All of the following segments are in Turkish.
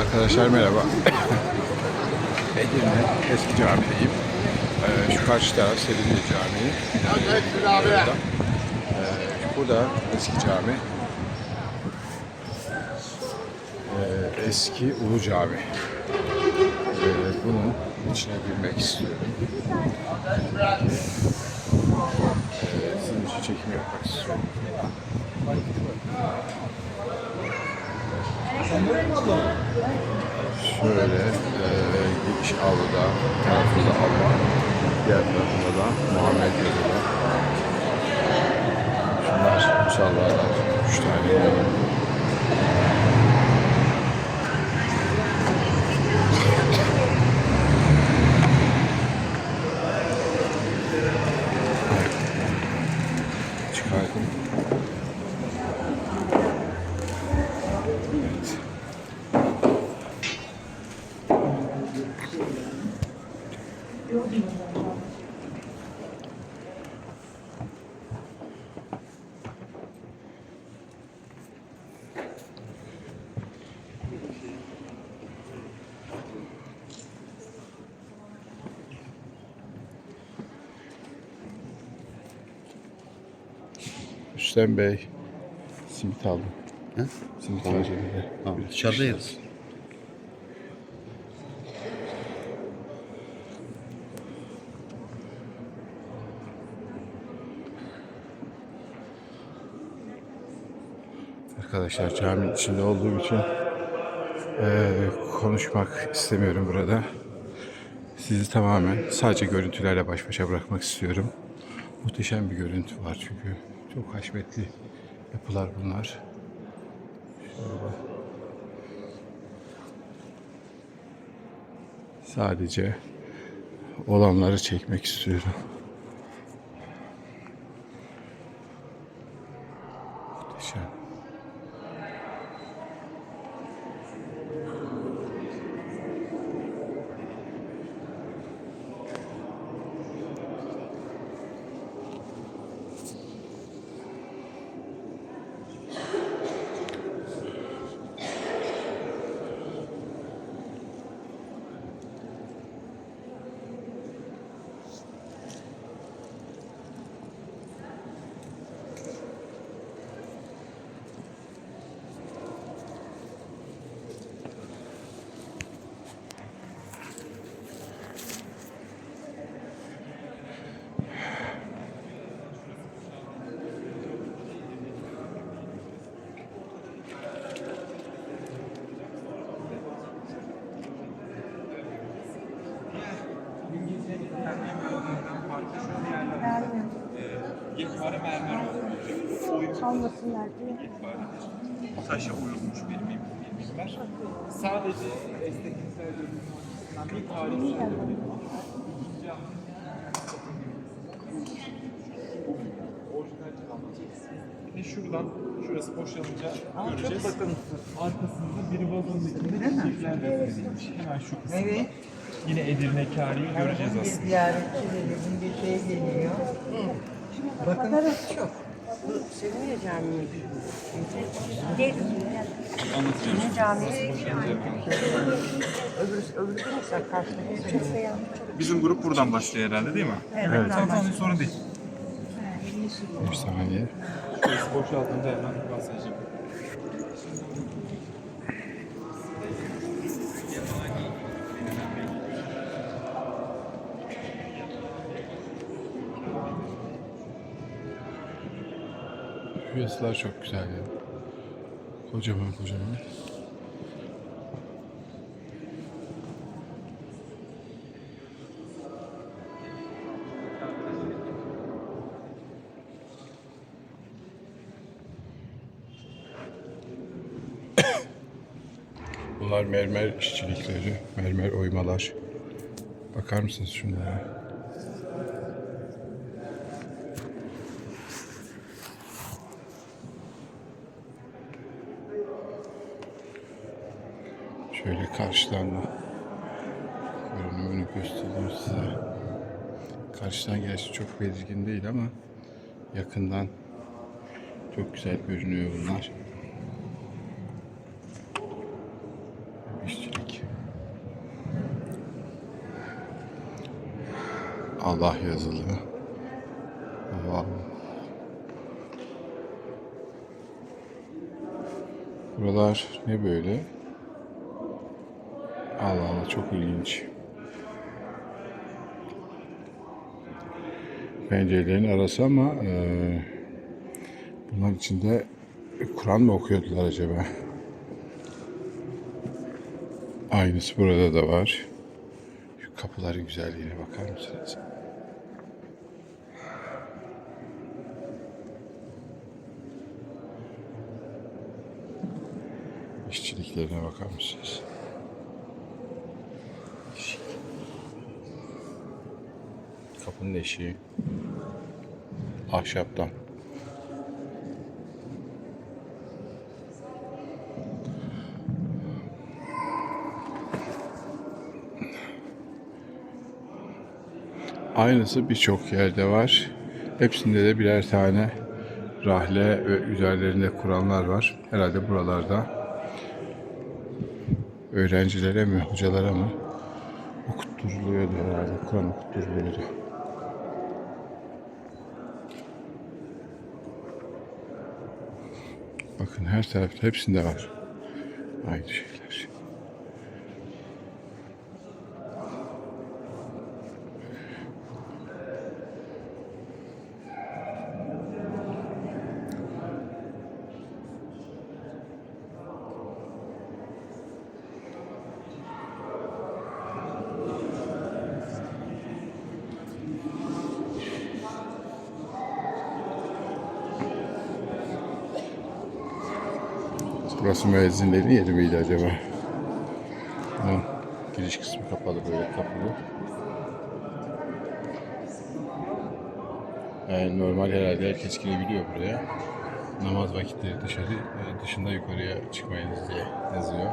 Arkadaşlar merhaba. Edirne eski camideyim. Ee, şu karşı taraf Selimiye Camii. Burada. Ee, bu da eski cami. Ee, eski Ulu Cami. Ee, bunun içine girmek istiyorum. Ee, sizin için çekim yapmak istiyorum. Şöyle e, giriş avluda, tarafında Allah, diğer tarafında da Muhammed yazılı. Şunlar musallalar, üç tane. Çıkardım. Evet. Hüseyin Bey, simit aldım. He? Simit var cebimde. Tamam, dışarıda yeriz. Arkadaşlar caminin içinde olduğum için eee, konuşmak istemiyorum burada. Sizi tamamen sadece görüntülerle baş başa bırakmak istiyorum. Muhteşem bir görüntü var çünkü. Çok haşmetli yapılar bunlar. Şöyle. Sadece olanları çekmek istiyorum. Muhteşem. Almasınlar diye. taşa oyulmuş bir mim- bir minber. Sadece estetiksel görünümü açısından bir tarihsel. İkinci Orijinal. Bir de şuradan, şurası boşalınca göreceğiz. Bakın. Arkasında bir vazonun içinde çiçekler resmedilmiş. Hemen şu kısımda. Evet. Yine Edirne Kâri'yi göreceğiz Bir aslında. ziyaretçilerin bir şey geliyor. Bakın çok. Bu Selimiye Camii. Öbür, öbür ise karşıdaki Selimiye. Bizim grup buradan başlıyor herhalde değil mi? Evet. Tamam tamam sorun değil. Bir saniye. Burası boşaltınca hemen masaj yapıyorum. Yazılar çok güzel ya. Kocaman kocaman. Bunlar mermer işçilikleri, mermer oymalar. Bakar mısınız şunlara? Şöyle karşılanma görünümünü göstereyim size. Karşıdan gerçi çok belirgin değil ama yakından çok güzel görünüyor bunlar. İşçilik. Allah yazılı. Wow. Buralar ne böyle? Allah çok ilginç. Pencerelerin arası ama eee bunların içinde Kur'an mı okuyordular acaba? Aynısı burada da var. Şu kapıların güzelliğine bakar mısınız? İşçiliklerine bakar mısınız? Kapının eşiği. Ahşaptan. Aynısı birçok yerde var. Hepsinde de birer tane rahle ve üzerlerinde Kur'anlar var. Herhalde buralarda öğrencilere mi, hocalara mı okutturuluyordu herhalde. Kur'an okutturuluyordu. Bakın her tarafta hepsinde var. Aynı şeyler. Burası müezzinlerin yeri miydi acaba? Bunun giriş kısmı kapalı böyle kapalı. Yani normal herhalde herkes girebiliyor buraya. Namaz vakitleri dışarı, e, dışında yukarıya çıkmayınız diye yazıyor.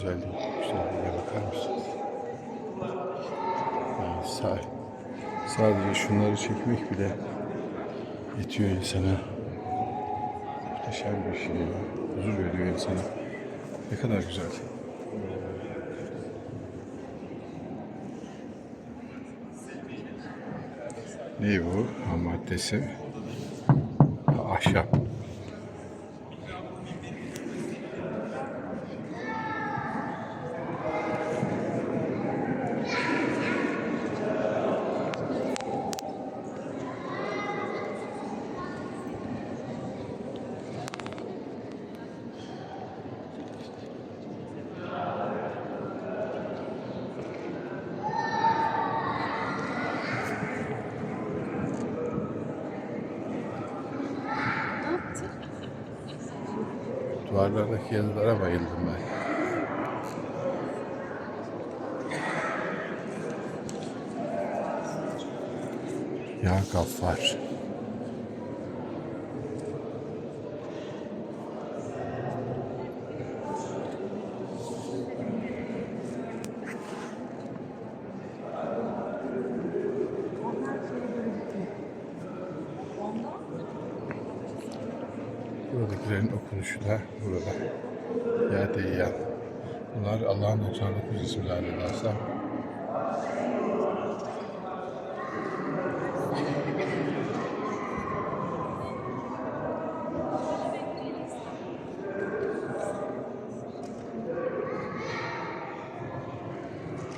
Güzelliği, güzelliğine bakar mısınız? Yani sa- sadece şunları çekmek bile yetiyor insana. Muhteşem bir şey ya. Huzur veriyor insana. Ne kadar güzel. Ne bu? Ham maddesi. Ha, Ahşap. Duvarlardaki yazılara bayıldım ben. Ya Gaffar. Buradakilerin okunuşu da burada. Ya Deyyan. Bunlar Allah'ın 99 ismi zannedersem.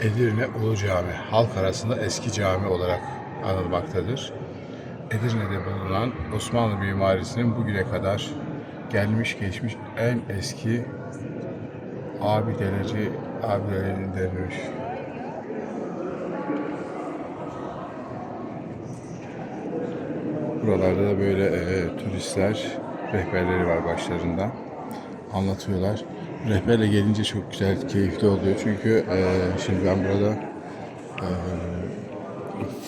Edirne Ulu Cami, halk arasında eski cami olarak anılmaktadır. Edirne'de bulunan Osmanlı mimarisinin bugüne kadar gelmiş geçmiş en eski abideleri abidelerindenmiş. Buralarda da böyle e, turistler rehberleri var başlarında. Anlatıyorlar. Rehberle gelince çok güzel, keyifli oluyor. Çünkü e, şimdi ben burada e,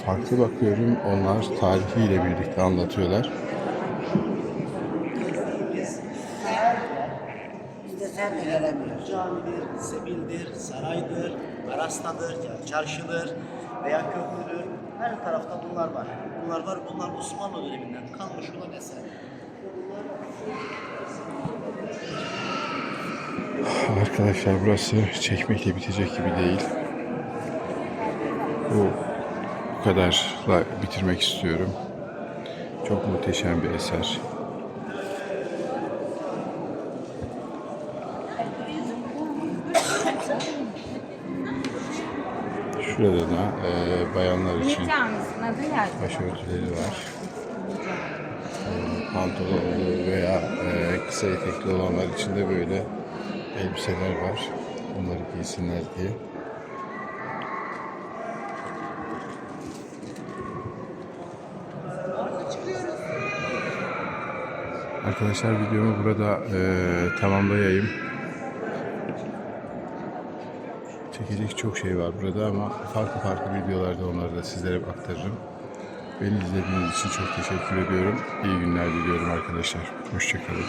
farklı bakıyorum. Onlar tarihiyle birlikte anlatıyorlar. Sen de gelemiyorsun. Camidir, sebildir, saraydır, arastadır, yani çarşıdır veya köprüdür. Her tarafta bunlar var. Bunlar var. Bunlar Osmanlı döneminden kalmış olan eser. Arkadaşlar burası çekmekle bitecek gibi değil. Bu bu kadarla bitirmek istiyorum. Çok muhteşem bir eser. Şurada da e, bayanlar için başörtüleri var. E, Pantolonlu veya e, kısa etekli olanlar için de böyle elbiseler var. Onları giysinler diye. Arkadaşlar videomu burada e, tamamlayayım. Çekecek çok şey var burada ama farklı farklı videolarda onları da sizlere aktarırım. Beni izlediğiniz için çok teşekkür ediyorum. İyi günler diliyorum arkadaşlar. Hoşçakalın.